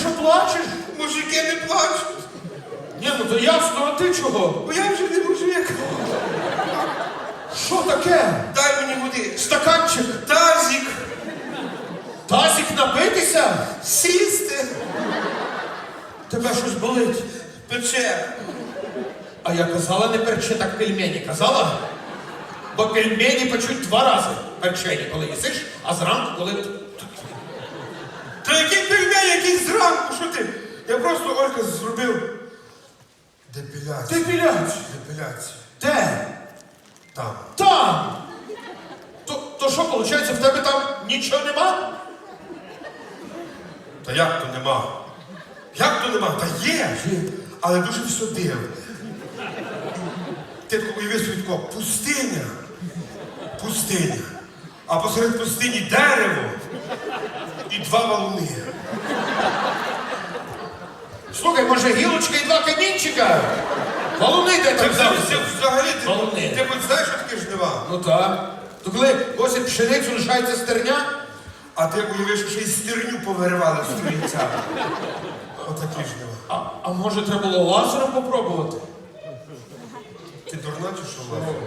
що плачеш? Мужики не плачуть, Ні, ну то ясно, а ти чого? бо я вже не мужик. Що таке? Дай мені води. Стаканчик, Тазик, тазик напитися? сісти, Тебе щось болить. пече. А я казала не перче, так пельмені. Казала? Бо пельмені печуть два рази перчені, коли їсиш, а зранку, коли. Який пельмень, який зранку, що ти? Я просто Олька зробив депіляцію. Піляч. Депіляцію. Де? Там. Там. То, то що, виходить, в тебе там нічого нема? Та як то нема? Як то нема? Та є. Але дуже все дивне. Ти уяви собі тако, пустиня. Пустиня. А посеред пустині дерево і два валуни. Слухай, може гілочка і два камінчика? Валуни де Ти там взагалі, ти Валуни. ти хоч знаєш, що таке жнива? Ну так. То коли косять пшеницю, лишається стерня, А ти уяви, що ще й стерню повиривали з стрільця. Отакі жнива. а, а може треба було лазером попробувати? Ти дурна чи що лазером?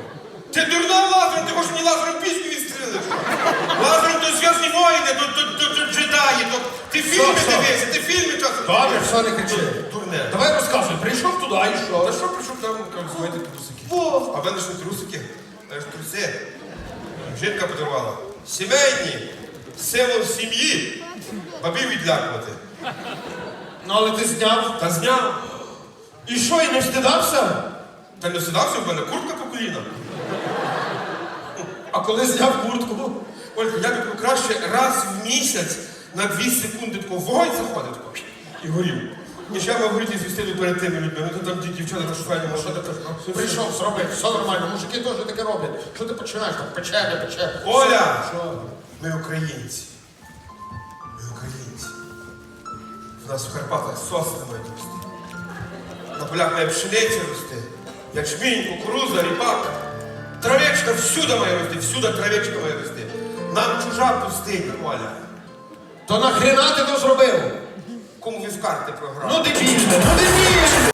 Ти дурна лазером, ти хочеш мені лазером пісню відстрілиш? Лазером то зв'язні воїни, то, то, то, то джедаї, то ти фільми що? дивишся, ти фільми часом. Добре, все не кричи. Дурне. Давай розказуй, прийшов туди і Та що? що прийшов там, знаєте, трусики? Во. А в мене ж не трусики, а ж труси. Жінка подарувала. Сімейні, силу в сім'ї, бабів відлякувати. Ну але ти зняв. Та зняв. І що, і не встидався? Та не сідався, в мене куртка по колінам. А коли зняв куртку? Ольга, я би краще раз в місяць на дві секунди тако вогонь заходить і горів. Ніж я мав горіти звістити перед тими людьми. Ну то там ті дівчата на шофейні Що ти кажеш? Прийшов, зробив, все нормально, мужики теж таке роблять. Що ти починаєш там? Пече, не пече. Оля! Що? Ми українці. Ми українці. У нас в Карпатах сосни мають рости. На полях має пшениця рости. Ячмінь, кукуруза, ріпак. Травечка всюди має рости, всюди травечка має рости. Нам чужа пустиня, Оля. То нахрена ти то зробив? Кому ви в карти програв? Ну дебільне, ну дебільне!